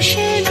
কৃষ্ণ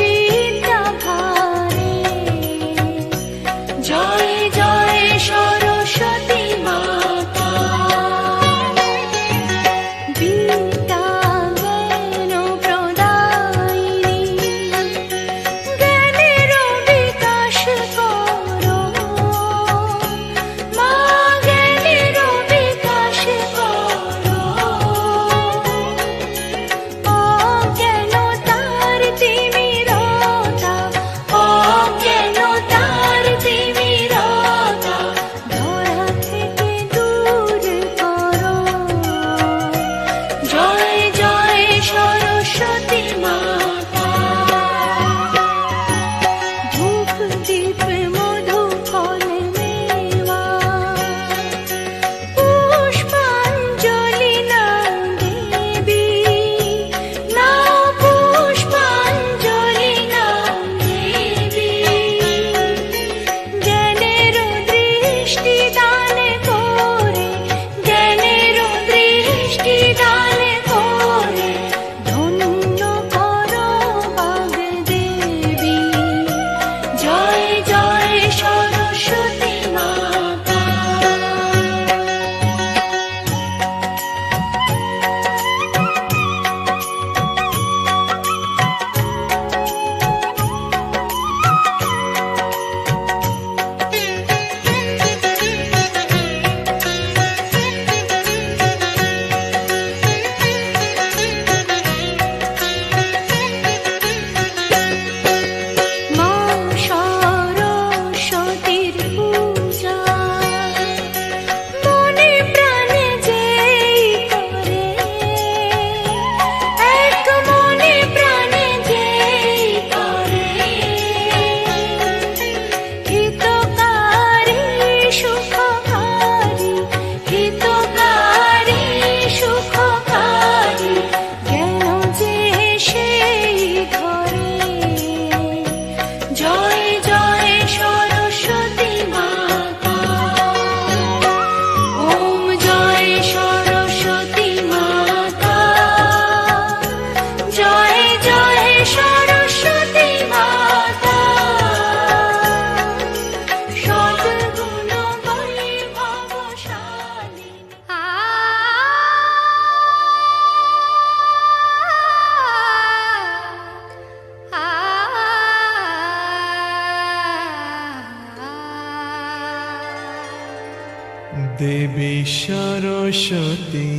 দেবী সরস্বতী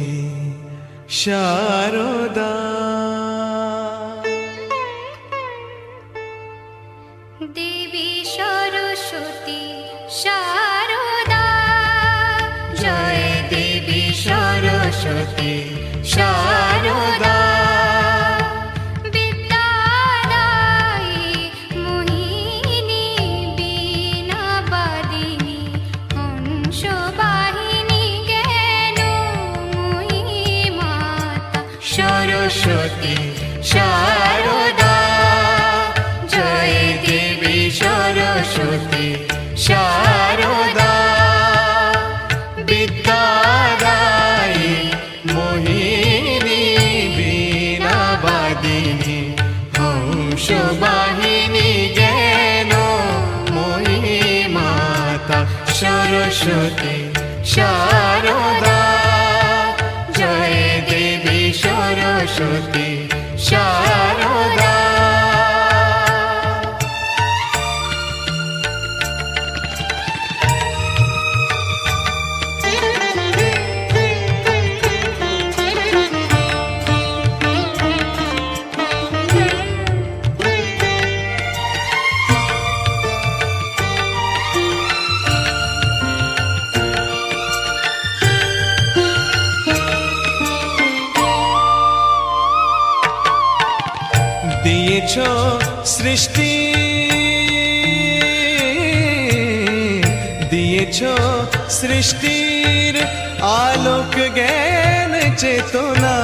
শারদা দেবী সরস্বতী শারদা জয় দেবী সরস্বতী সুবাহিনী যেন মাতা সরস্বতী শারদা জয় দেবী সরস্বতী সৃষ্টি দিয়েছ সৃষ্টির আলোক জ্ঞান চেতনা।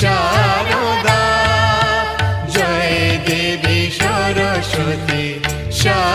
শারদা। জয় দেবী Saraswati Sharada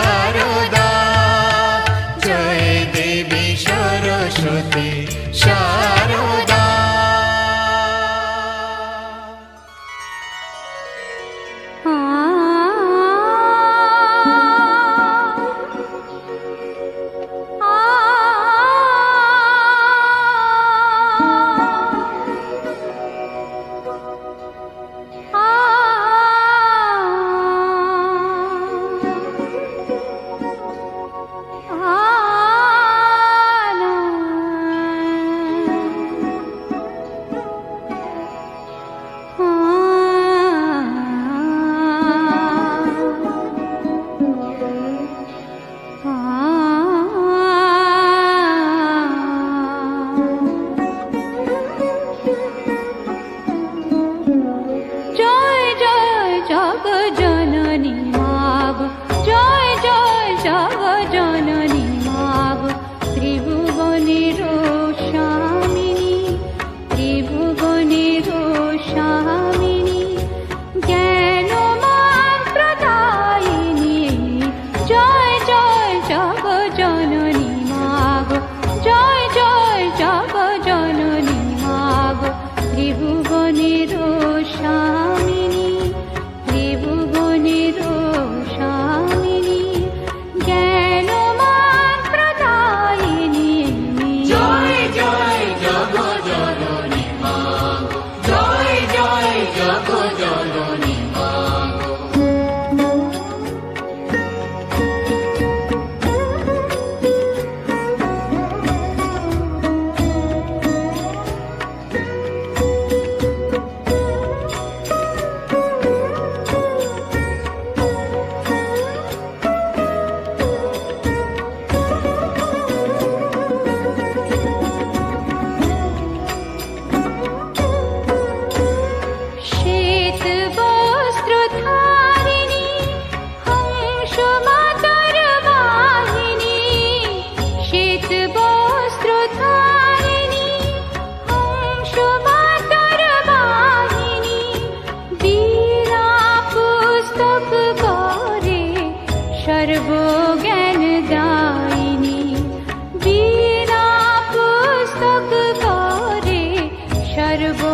I don't know.